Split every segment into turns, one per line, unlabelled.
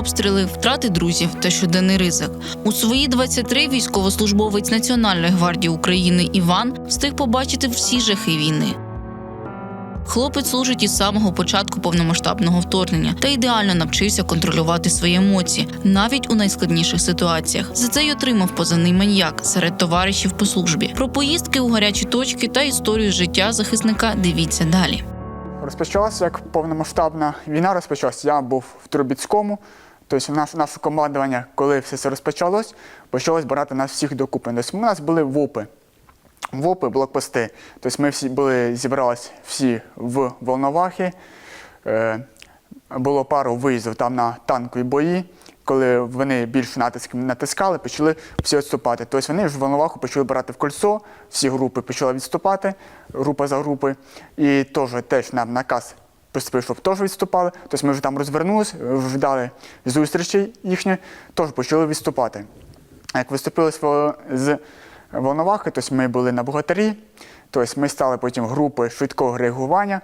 обстріли, втрати друзів та щоденний ризик. У свої 23 військовослужбовець Національної гвардії України Іван встиг побачити всі жахи війни. Хлопець служить із самого початку повномасштабного вторгнення та ідеально навчився контролювати свої емоції навіть у найскладніших ситуаціях. За це й отримав позивний маньяк серед товаришів по службі. Про поїздки у гарячі точки та історію життя захисника дивіться далі.
Розпочалася як повномасштабна війна розпочалася. Я був в Трубіцькому. Тобто наше, наше командування, коли все це розпочалось, почалось брати нас всіх докупи. Тобто у нас були ВОПи. ВОПи, блокпости. Тобто ми всі були, зібралися всі в Волновахі. Е, було пару виїздів там на танкові бої. Коли вони більше натиск натискали, почали всі відступати. Тобто вони ж в Волноваху почали брати в кольцо, всі групи почали відступати, група за групою. І теж, теж нам наказ поступив, щоб теж відступали. Тобто ми вже там розвернулися, ждали зустрічі їхні, теж почали відступати. Як виступили з- Волновахи, тобто ми були на богатирі, тобто ми стали потім групою швидкого реагування,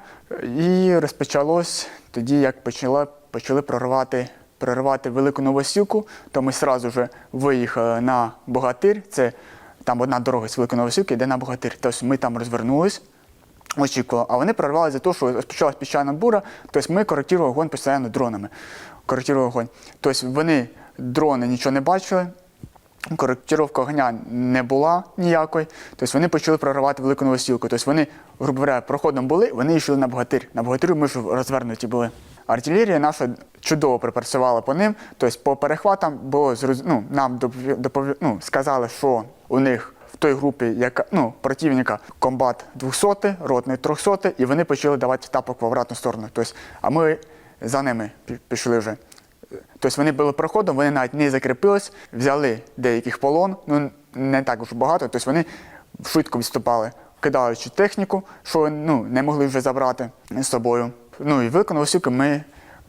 і розпочалось тоді, як почали, почали проривати, проривати велику новосілку, то ми одразу вже виїхали на богатир. Це там одна дорога з Великої Новосілки йде на богатир. Тобто ми там розвернулись. Очікували, а вони прорвали за те, що розпочалась піщана бура, тобто ми коректували вогонь постійно дронами. Коректували вогонь. Тобто вони дрони нічого не бачили, коректировка огня не була ніякої. Тобто вони почали проривати велику новосілку. Тобто вони, грубо говоря, проходом були, вони йшли на богатир. На богатирю ми ж розвернуті були. Артилерія наша чудово припрацювала по ним. Тобто по перехватам було ну, нам допові- ну, сказали, що у них в той групі, яка ну, противника комбат 200, ротний 300, і вони почали давати тапок в обратну сторону. Тобто, а ми за ними пішли вже. Тобто вони були проходом, вони навіть не закріпились, взяли деяких полон, ну не так уж багато, тобто вони швидко відступали, кидаючи техніку, що ну, не могли вже забрати з собою. Ну і виконали сілки ми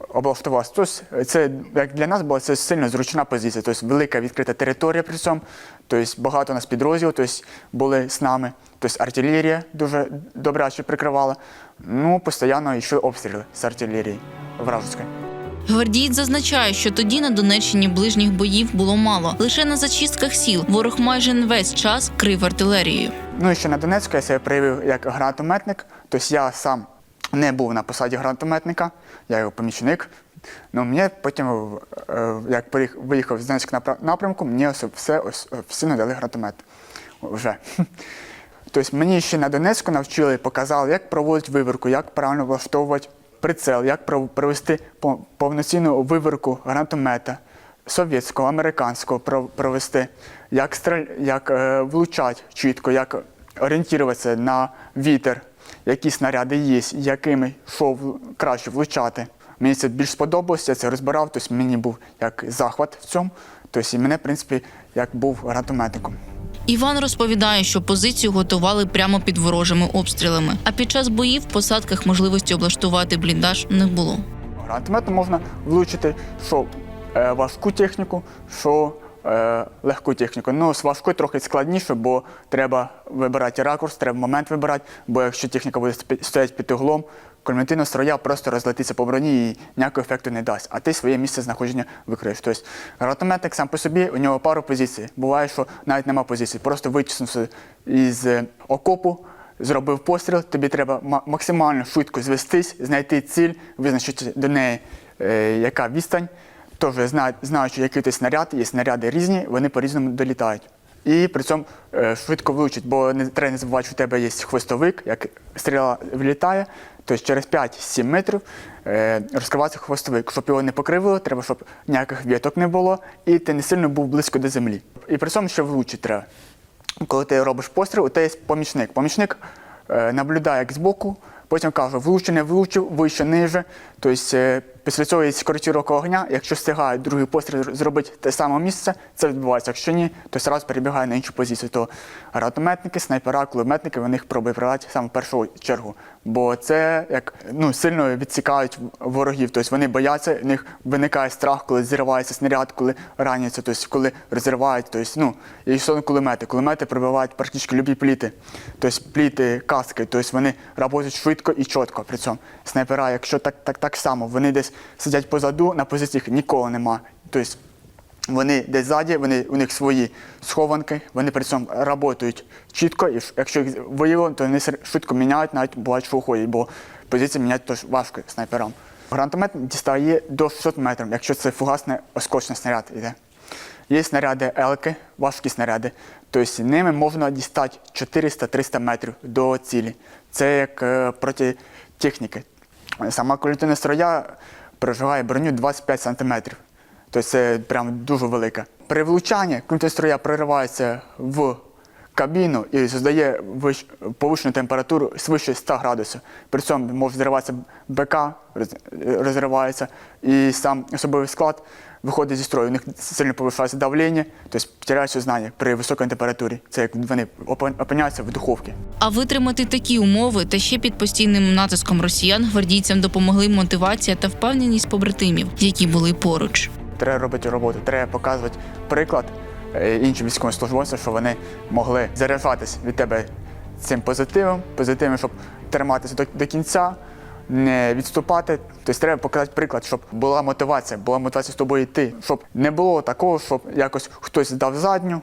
облаштувалися. Тобто це як для нас була це сильно зручна позиція, тобто велика відкрита територія при цьому, тобто багато у нас підрозділів тобто, були з нами, тобто артилерія дуже добряче прикривала. Ну, постійно йшли обстріли з артилерії вражеської.
Гвардієць зазначає, що тоді на Донеччині ближніх боїв було мало. Лише на зачистках сіл ворог майже не весь час крив артилерією.
Ну і ще на Донецьку я себе проявив як гранатометник. Тобто я сам не був на посаді гранатометника, я його помічник. Ну, мені потім, е, як виїхав з Донецького напрямку, мені все, всі надали гранатомет. Вже. Тобто мені ще на Донецьку навчили, показали, як проводити виверку, як правильно влаштовувати прицел, як провести повноцінну виверку гранатомета совєтського, американського провести, як, стрель, як е, влучати чітко, як орієнтуватися на вітер, які снаряди є, якими що краще влучати. Мені це більш сподобалося, я це розбирав, тобто мені був як захват в цьому. Тобто і мене, в принципі, як був гранатометником.
Іван розповідає, що позицію готували прямо під ворожими обстрілами. А під час боїв в посадках можливості облаштувати бліндаж не було.
Гранатометом можна влучити що е, важку техніку, що легку техніку. Ну, з важкою трохи складніше, бо треба вибирати ракурс, треба момент вибирати, бо якщо техніка буде стояти під углом, кульмінативна строя просто розлетиться по броні і ніякого ефекту не дасть, а ти своє місце знаходження викриєш. Тобто гранатометник сам по собі, у нього пару позицій. Буває, що навіть нема позицій, просто витиснувся із е, окопу, зробив постріл, тобі треба максимально швидко звестись, знайти ціль, визначити до неї, е, яка відстань. Теж зна- знаючи, який ти снаряд, є снаряди різні, вони по-різному долітають. І при цьому е, швидко влучить, бо не треба не забувати, що у тебе є хвостовик, як стріла влітає, тобто через 5-7 метрів е, розкривається хвостовик. Щоб його не покривило, треба, щоб ніяких віток не було, і ти не сильно був близько до землі. І при цьому ще влучити треба коли ти робиш постріл, у тебе є помічник. Помічник е, наблюдає як збоку, потім каже, влучив, не влучив, вище, ниже. Тобто після цього є коректировка огня. Якщо встигає другий постріл зробити те саме місце, це відбувається. Якщо ні, то одразу перебігає на іншу позицію. То гранатометники, снайпера, кулеметники, вони їх пробують прибрати саме в першу чергу. Бо це як ну, сильно відсікають ворогів. Тобто вони бояться, в них виникає страх, коли зривається снаряд, коли раняться, тобто коли розривають. Тобто, ну, і що кулемети. Кулемети пробивають практично любі пліти. Тобто пліти, каски, тобто вони працюють швидко і чітко при цьому. Снайпера, якщо так, так, так само, вони десь сидять позаду, на позиціях нікого нема. Тобто вони десь ззаді, вони, у них свої схованки, вони при цьому працюють чітко, і якщо їх виявили, то вони швидко міняють, навіть бувають, уходять, бо позиції міняти теж важко снайперам. Гранатомет дістає до 600 метрів, якщо це фугасний оскочний снаряд йде. Є снаряди елки, важкі снаряди. Тобто ними можна дістати 400-300 метрів до цілі. Це як е, проти техніки. Сама колітина строя проживає броню 25 сантиметрів. Тобто це прям дуже велика. При влучанні строя проривається в кабіну і создає вищ- повищену температуру свише 100 градусів. При цьому може зриватися БК, роз- розривається, і сам особовий склад виходить зі строю. У них сильно повищається давлення, тобто втирають сознання при високій температурі. Це як вони опин- опиняються в духовці.
А витримати такі умови та ще під постійним натиском росіян гвардійцям допомогли мотивація та впевненість побратимів, які були поруч.
Треба робити роботу, треба показувати приклад іншим військовослужбовцям, що вони могли заряджатись від тебе цим позитивом, позитивом, щоб триматися до, до кінця, не відступати. Тобто треба показати приклад, щоб була мотивація, була мотивація з тобою йти, щоб не було такого, щоб якось хтось здав задню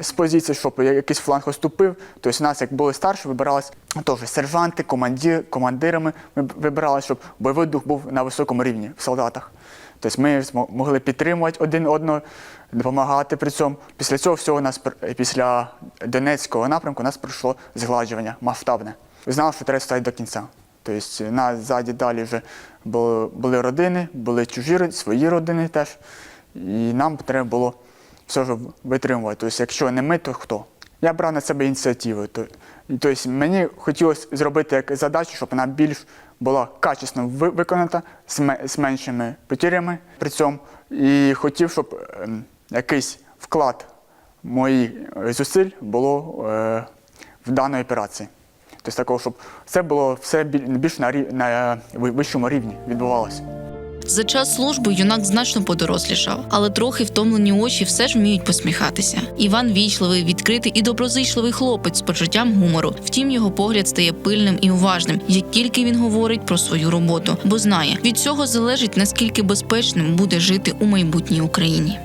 з позиції, щоб якийсь фланг оступив. Тобто нас, як були старші, вибирались теж сержанти, командир, командирами. Ми вибирали, щоб бойовий дух був на високому рівні в солдатах. Тобто ми могли підтримувати один одного, допомагати при цьому. Після цього всього нас після Донецького напрямку нас пройшло згладжування масштабне. Знав, що треба стояти до кінця. Тобто нас ззаді далі вже були, родини, були чужі свої родини теж. І нам треба було все ж витримувати. Тобто, якщо не ми, то хто? Я брав на себе ініціативу. Тобто мені хотілося зробити як задачу, щоб вона більш була качесно ви- виконана з, меншими потерями при цьому. І хотів, щоб ем, якийсь вклад моїх е, зусиль було е, в даній операції. Тобто такого, щоб це було все більш на е, вищому рівні відбувалося.
За час служби юнак значно подорослішав, але трохи втомлені очі все ж вміють посміхатися. Іван вічливий, відкритий і доброзичливий хлопець з почуттям гумору. Втім, його погляд стає пильним і уважним, як тільки він говорить про свою роботу, бо знає, від цього залежить наскільки безпечним буде жити у майбутній Україні.